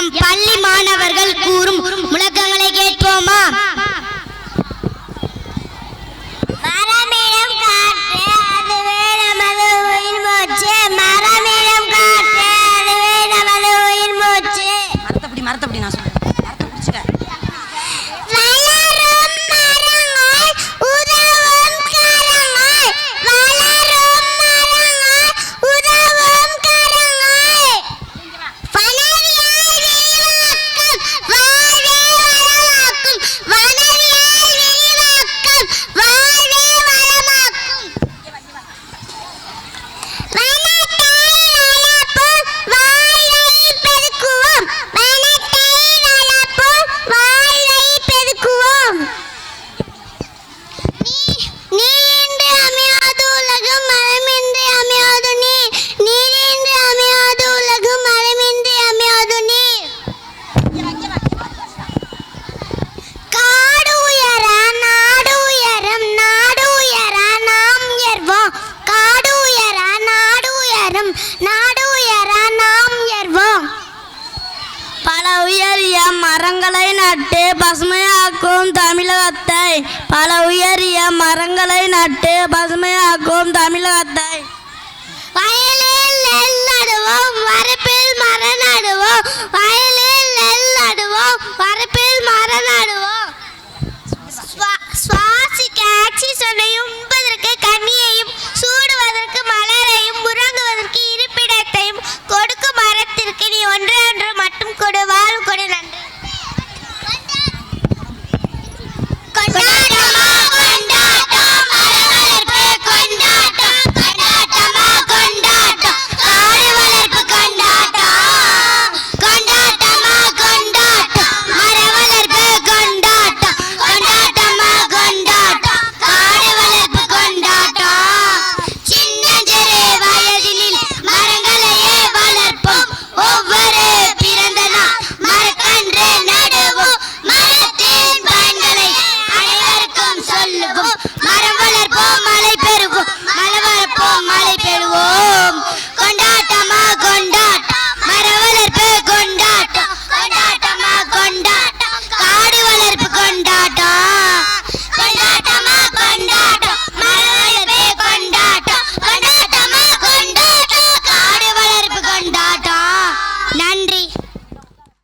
M பள்ளி மாணவர்கள் கூறும் முழக்கங்களை கேட்போமா? மரமிடம் காற்று மூச்சு. மரமிடம் காற்று அதுவே மூச்சு. மரத்தப்படி மரத்தப்படி நான் சொல்றேன். நாடு உயர நாம் பல உயரிய மரங்களை நட்டு பசுமையாக்கும் தமிழகத்தை. பல உயரிய மரங்களை நட்டு பசுமையாக்கும் தமிழகத்தை. வயலே